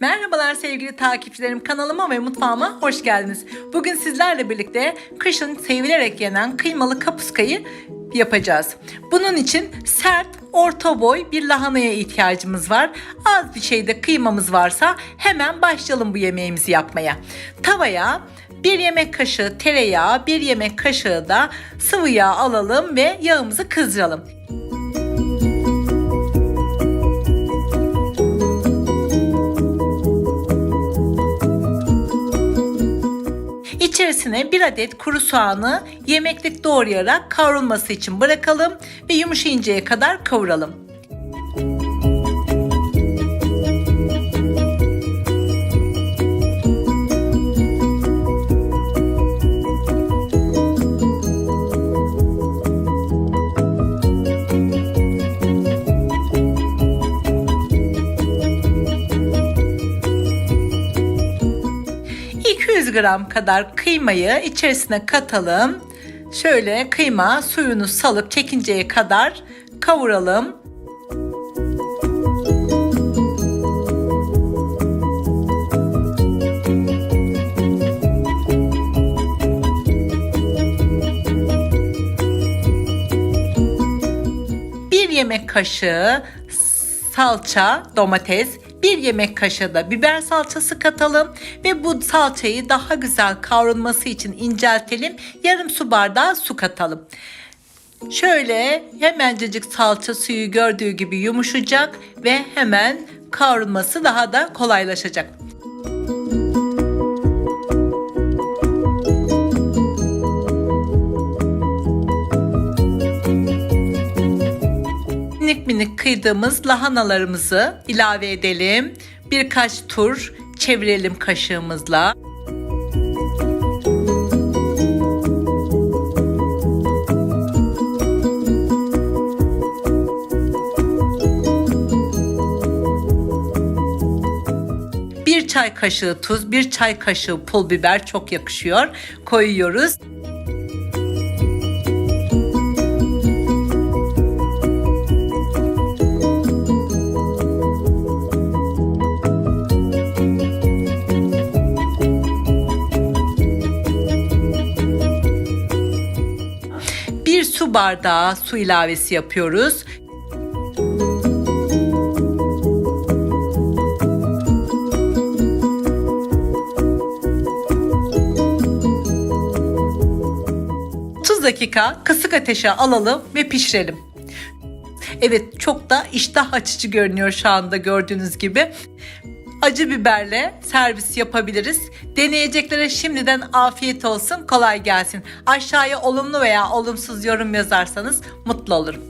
Merhabalar sevgili takipçilerim kanalıma ve mutfağıma hoş geldiniz. Bugün sizlerle birlikte kışın sevilerek yenen kıymalı kapuskayı yapacağız. Bunun için sert, orta boy bir lahanaya ihtiyacımız var. Az bir şeyde kıymamız varsa hemen başlayalım bu yemeğimizi yapmaya. Tavaya bir yemek kaşığı tereyağı, bir yemek kaşığı da sıvı yağ alalım ve yağımızı kızdıralım. İçerisine bir adet kuru soğanı yemeklik doğrayarak kavrulması için bırakalım ve yumuşayıncaya kadar kavuralım. ...200 gram kadar kıymayı içerisine katalım. Şöyle kıyma suyunu salıp çekinceye kadar kavuralım. Bir yemek kaşığı salça, domates, bir yemek kaşığı da biber salçası katalım ve bu salçayı daha güzel kavrulması için inceltelim. Yarım su bardağı su katalım. Şöyle hemencecik salça suyu gördüğü gibi yumuşayacak ve hemen kavrulması daha da kolaylaşacak. Minik minik kıydığımız lahanalarımızı ilave edelim. Birkaç tur çevirelim kaşığımızla. Bir çay kaşığı tuz, bir çay kaşığı pul biber çok yakışıyor. Koyuyoruz. Bir su bardağı su ilavesi yapıyoruz. dakika kısık ateşe alalım ve pişirelim. Evet çok da iştah açıcı görünüyor şu anda gördüğünüz gibi acı biberle servis yapabiliriz. Deneyeceklere şimdiden afiyet olsun, kolay gelsin. Aşağıya olumlu veya olumsuz yorum yazarsanız mutlu olurum.